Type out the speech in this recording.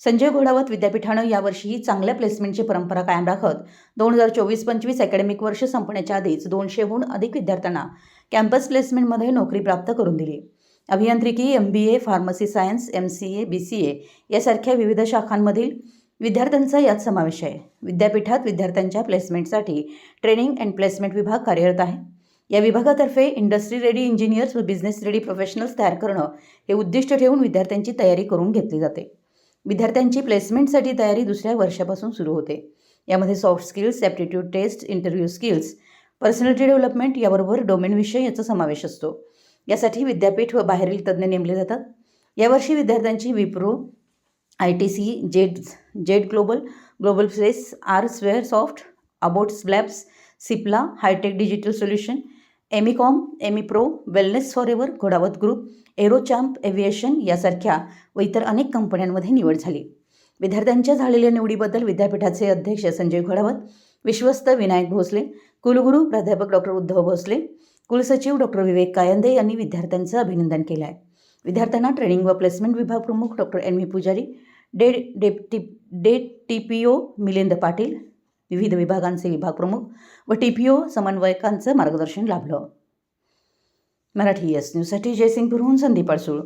संजय घोडावत विद्यापीठानं यावर्षीही चांगल्या प्लेसमेंटची परंपरा कायम राखत दोन हजार चोवीस पंचवीस अकॅडमिक वर्ष संपण्याच्या आधीच दोनशेहून अधिक विद्यार्थ्यांना कॅम्पस प्लेसमेंटमध्ये नोकरी प्राप्त करून दिली. अभियांत्रिकी M B A pharmacy science M C A B C A यासारख्या विविध शाखांमधील विद्यार्थ्यांचा यात समावेश आहे. विद्यापीठात विद्यार्थ्यांच्या प्लेसमेंटसाठी ट्रेनिंग अँड प्लेसमेंट विभाग कार्यरत आहे. या विभागातर्फे इंडस्ट्री रेडी इंजिनियर्स व बिझनेस रेडी प्रोफेशनल्स तयार करणं हे उद्दिष्ट ठेवून विद्यार्थ्यांची तयारी करून घेतली जाते. विद्यार्थ्यांची प्लेसमेंटसाठी तयारी दुसऱ्या वर्षापासून सुरू होते. यामध्ये soft skills aptitude test interview skills personality development याबरोबर डोमेन विषय याचा समावेश असतो. यासाठी विद्यापीठ व बाहेरील तज्ज्ञ नेमले जातात. यावर्षी विद्यार्थ्यांची Wipro I T C Z Z Global Global Place R Square Soft Abbott labs Cipla Hitech Digital Solution Emicom Emi Pro Wellness Forever Ghodawat group Aerochamp aviation यासारख्या व इतर अनेक कंपन्यांमध्ये निवड झाली. विद्यार्थ्यांच्या झालेल्या निवडीबद्दल विद्यापीठाचे अध्यक्ष संजय घोडावत विश्वस्त विनायक भोसले कुलगुरू प्राध्यापक डॉक्टर उद्धव भोसले कुलसचिव डॉक्टर विवेक कायंदे यांनी विद्यार्थ्यांचं अभिनंदन केलं आहे विद्यार्थ्यांना ट्रेनिंग व प्लेसमेंट विभाग प्रमुख डॉक्टर एन व्ही पुजारी डे डे टी day T P O Milind Patil विविध विभागांचे विभाग प्रमुख व टी पी ओ समन्वयकांचं मार्गदर्शन लाभलं. मराठी एस न्यूजसाठी जयसिंगपूरहून संदीप अडसूळ.